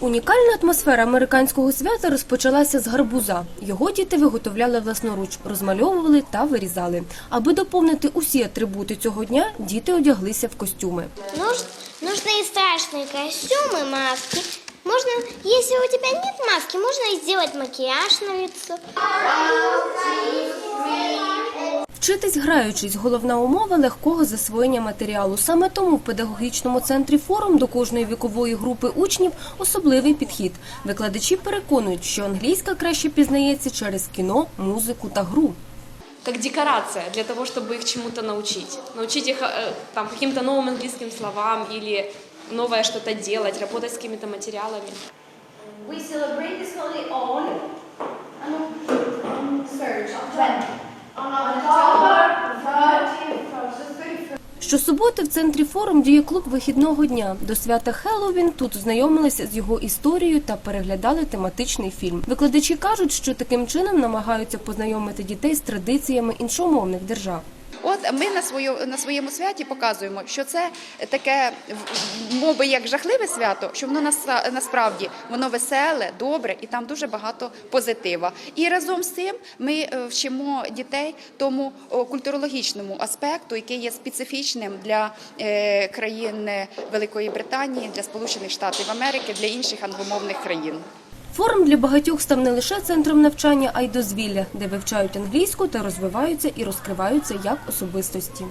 Унікальна атмосфера американського свята розпочалася з гарбуза. Його діти виготовляли власноруч, розмальовували та вирізали. Аби доповнити усі атрибути цього дня, діти одяглися в костюми. Нуж- нужны и страшные костюмы, маски. Можно, если у тебя нет маски, можно и сделать макияж на лицо. Вчитись граючись головна умова легкого засвоєння матеріалу. Саме тому в педагогічному центрі форум до кожної вікової групи учнів особливий підхід. Викладачі переконують, що англійська краще пізнається через кіно, музику та гру. как декорация для того, чтобы их чему-то научить. Научить их э, там, каким-то новым английским словам или новое что-то делать, работать с какими-то материалами. We celebrate this holiday on on Surge when on Щосуботи в центрі форум діє клуб вихідного дня. До свята Хеллоуін тут знайомилися з його історією та переглядали тематичний фільм. Викладачі кажуть, що таким чином намагаються познайомити дітей з традиціями іншомовних держав. От ми на свою на своєму святі показуємо, що це таке моби як жахливе свято, що воно наса- насправді воно веселе, добре і там дуже багато позитива. І разом з цим ми е, вчимо дітей тому культурологічному аспекту, який є специфічним для е, країн Великої Британії, для Сполучених Штатів Америки, для інших англомовних країн. Форум для багатьох став не лише центром навчання, а й дозвілля, де вивчають англійську та розвиваються і розкриваються як особистості.